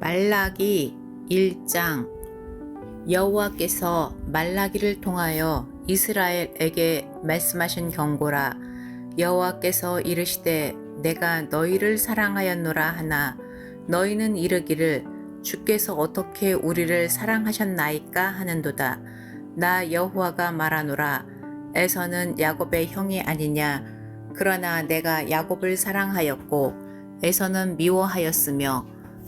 말라기 1장. 여호와께서 말라기를 통하여 이스라엘에게 말씀하신 경고라. 여호와께서 이르시되 내가 너희를 사랑하였노라 하나 너희는 이르기를 주께서 어떻게 우리를 사랑하셨나이까 하는도다. 나 여호와가 말하노라. 에서는 야곱의 형이 아니냐. 그러나 내가 야곱을 사랑하였고 에서는 미워하였으며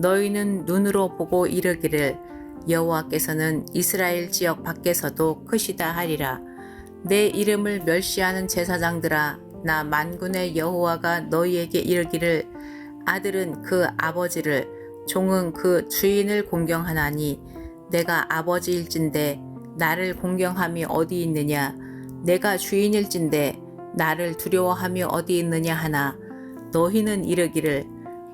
너희는 눈으로 보고 이르기를 여호와께서는 이스라엘 지역 밖에서도 크시다 하리라. 내 이름을 멸시하는 제사장들아 나 만군의 여호와가 너희에게 이르기를 아들은 그 아버지를 종은 그 주인을 공경하나니 내가 아버지일진데 나를 공경함이 어디 있느냐? 내가 주인일진데 나를 두려워함이 어디 있느냐 하나? 너희는 이르기를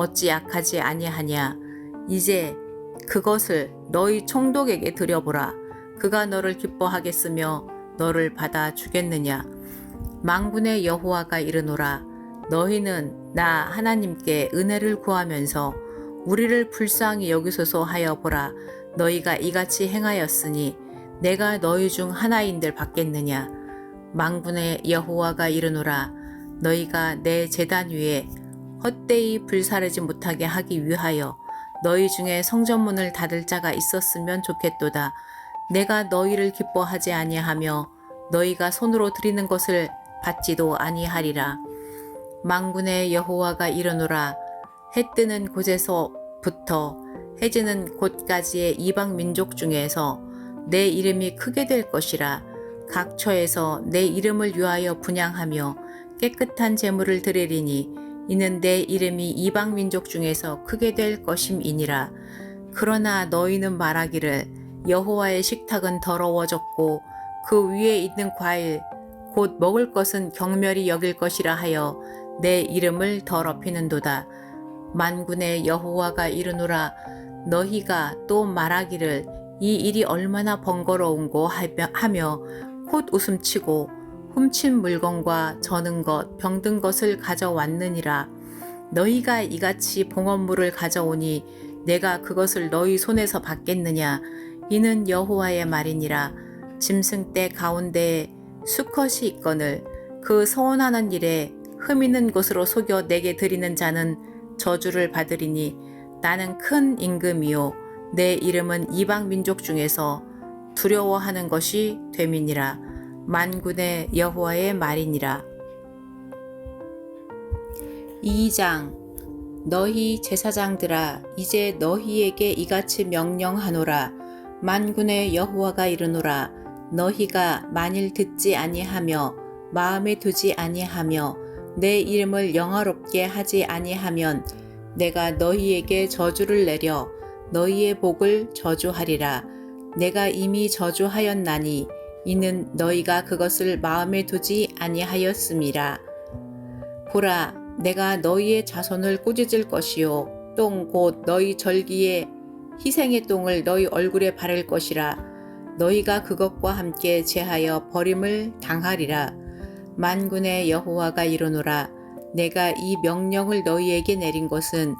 어찌 악하지 아니하냐? 이제 그것을 너희 총독에게 드려보라. 그가 너를 기뻐하겠으며 너를 받아 주겠느냐? 망군의 여호와가 이르노라. 너희는 나 하나님께 은혜를 구하면서 우리를 불쌍히 여기소서 하여 보라. 너희가 이같이 행하였으니 내가 너희 중 하나인들 받겠느냐? 망군의 여호와가 이르노라. 너희가 내 제단 위에 헛되이 불사르지 못하게 하기 위하여 너희 중에 성전문을 닫을 자가 있었으면 좋겠도다. 내가 너희를 기뻐하지 아니하며 너희가 손으로 드리는 것을 받지도 아니하리라. 망군의 여호와가 이르노라. 해 뜨는 곳에서부터 해지는 곳까지의 이방 민족 중에서 내 이름이 크게 될 것이라. 각 처에서 내 이름을 위하여 분양하며 깨끗한 제물을 드리리니 이는 내 이름이 이방 민족 중에서 크게 될 것임이니라. 그러나 너희는 말하기를 여호와의 식탁은 더러워졌고 그 위에 있는 과일 곧 먹을 것은 경멸이 여길 것이라 하여 내 이름을 더럽히는도다. 만군의 여호와가 이르노라 너희가 또 말하기를 이 일이 얼마나 번거로운고 하며 콧 웃음치고 훔친 물건과 저는 것, 병든 것을 가져왔느니라. 너희가 이같이 봉헌물을 가져오니 내가 그것을 너희 손에서 받겠느냐? 이는 여호와의 말이니라. 짐승 떼 가운데에 수컷이 있거늘 그 서원하는 일에 흠 있는 곳으로 속여 내게 드리는 자는 저주를 받으리니 나는 큰 임금이요 내 이름은 이방 민족 중에서 두려워하는 것이 됨이니라 만군의 여호와의 말이니라. 2장 너희 제사장들아 이제 너희에게 이같이 명령하노라. 만군의 여호와가 이르노라. 너희가 만일 듣지 아니하며 마음에 두지 아니하며 내 이름을 영화롭게 하지 아니하면 내가 너희에게 저주를 내려 너희의 복을 저주하리라. 내가 이미 저주하였나니 이는 너희가 그것을 마음에 두지 아니하였음이라 보라 내가 너희의 자손을 꾸짖을 것이요. 똥 곧 너희 절기에 희생의 똥을 너희 얼굴에 바를 것이라. 너희가 그것과 함께 제하여 버림을 당하리라. 만군의 여호와가 이르노라. 내가 이 명령을 너희에게 내린 것은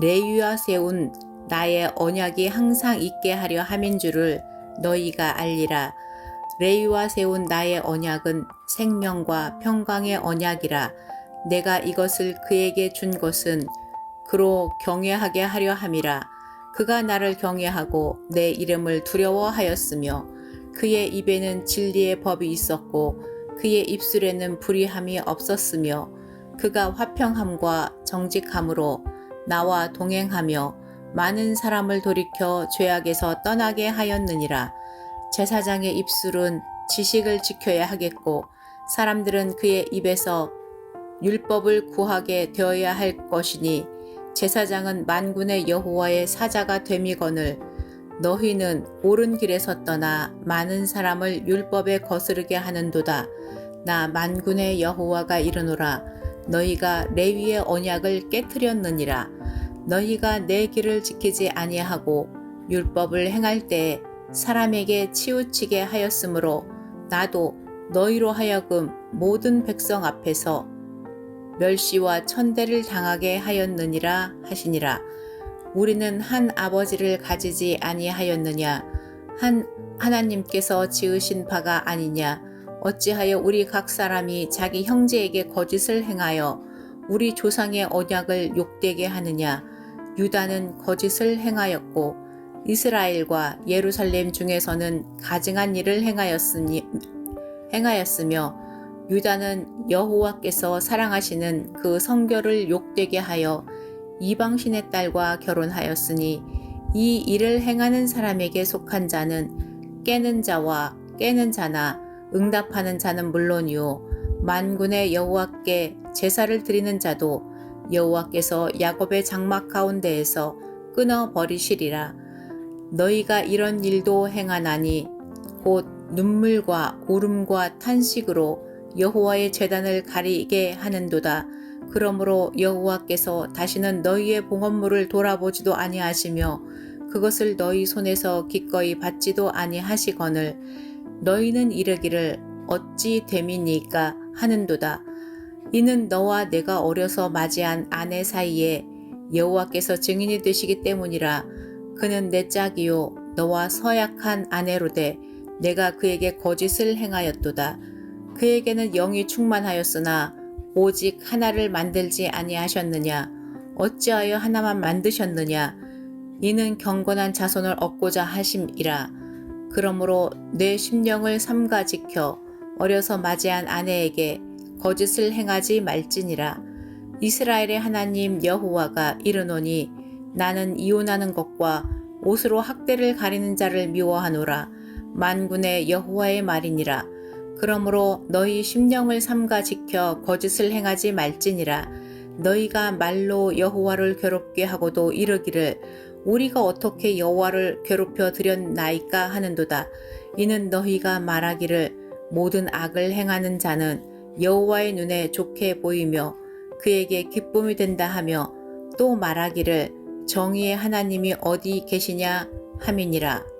레위와 세운 나의 언약이 항상 있게 하려 함인 줄을 너희가 알리라 레위와 세운 나의 언약은 생명과 평강의 언약이라. 내가 이것을 그에게 준 것은 그로 경외하게 하려 함이라. 그가 나를 경외하고 내 이름을 두려워하였으며 그의 입에는 진리의 법이 있었고 그의 입술에는 불의함이 없었으며 그가 화평함과 정직함으로 나와 동행하며 많은 사람을 돌이켜 죄악에서 떠나게 하였느니라 제사장의 입술은 지식을 지켜야 하겠고 사람들은 그의 입에서 율법을 구하게 되어야 할 것이니 제사장은 만군의 여호와의 사자가 됨이거늘 너희는 옳은 길에서 떠나 많은 사람을 율법에 거스르게 하는도다. 나 만군의 여호와가 이르노라. 너희가 레위의 언약을 깨뜨렸느니라. 너희가 내 길을 지키지 아니하고 율법을 행할 때에 사람에게 치우치게 하였으므로 나도 너희로 하여금 모든 백성 앞에서 멸시와 천대를 당하게 하였느니라 하시니라. 우리는 한 아버지를 가지지 아니하였느냐? 한 하나님께서 지으신 바가 아니냐? 어찌하여 우리 각 사람이 자기 형제에게 거짓을 행하여 우리 조상의 언약을 욕되게 하느냐? 유다는 거짓을 행하였고 이스라엘과 예루살렘 중에서는 가증한 일을 행하였으니 행하였으며 유다는 여호와께서 사랑하시는 그 성결을 욕되게 하여 이방신의 딸과 결혼하였으니 이 일을 행하는 사람에게 속한 자는 깨는 자와 깨는 자나 응답하는 자는 물론이요. 만군의 여호와께 제사를 드리는 자도 여호와께서 야곱의 장막 가운데에서 끊어 버리시리라 너희가 이런 일도 행하나니 곧 눈물과 울음과 탄식으로 여호와의 재단을 가리게 하는도다. 그러므로 여호와께서 다시는 너희의 봉헌물을 돌아보지도 아니하시며 그것을 너희 손에서 기꺼이 받지도 아니하시거늘 너희는 이르기를 어찌 됨이니까 하는도다. 이는 너와 내가 어려서 맞이한 아내 사이에 여호와께서 증인이 되시기 때문이라 그는 내 짝이요 너와 서약한 아내로 되 내가 그에게 거짓을 행하였도다. 그에게는 영이 충만하였으나 오직 하나를 만들지 아니하셨느냐? 어찌하여 하나만 만드셨느냐? 이는 경건한 자손을 얻고자 하심이라. 그러므로 내 심령을 삼가 지켜 어려서 맞이한 아내에게 거짓을 행하지 말지니라. 이스라엘의 하나님 여호와가 이르노니 나는 이혼하는 것과 옷으로 학대를 가리는 자를 미워하노라. 만군의 여호와의 말이니라. 그러므로 너희 심령을 삼가 지켜 거짓을 행하지 말지니라. 너희가 말로 여호와를 괴롭게 하고도 이르기를 우리가 어떻게 여호와를 괴롭혀 드렸나이까 하는도다. 이는 너희가 말하기를 모든 악을 행하는 자는 여호와의 눈에 좋게 보이며 그에게 기쁨이 된다 하며 또 말하기를 정의의 하나님이 어디 계시냐 함이니라.